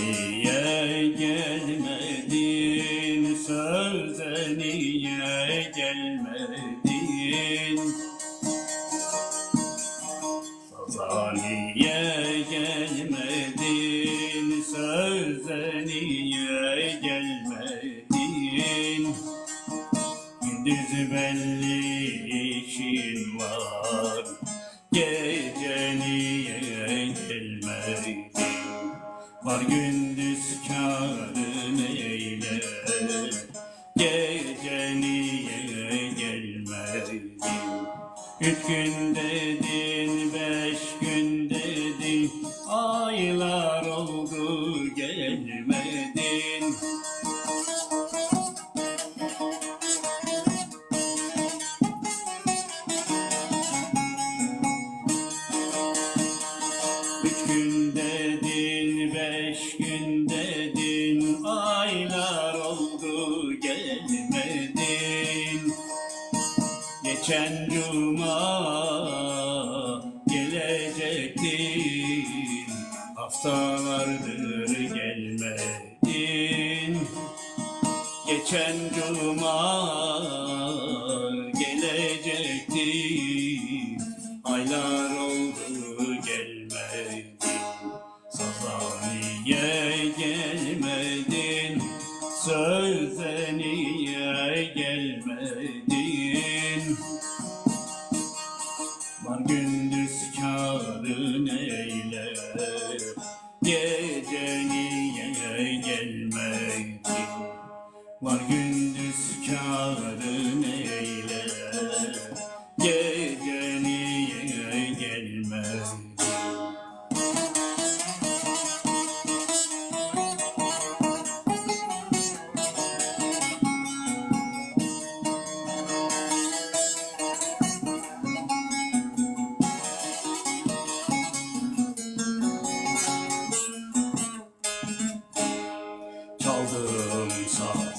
Niye gelmedin? Söze niye gelmedin? Saza niye gelmedin? Söze niye gelmedin? Gündüz belli işin var gecenin Var gündüz karın eyle. Gece niye gelmedin? Üç gün dedin, beş gün dedin. Aylar Geçen cuma gelecektin. Haftalardır gelmedin. Geçen cuma gelecektin. Aylar oldu gelmedin. Sazaniye gelmedin. Sözde Var gündüz karın eyle Gece niye gelmedi? Var gündüz karın aldım sağ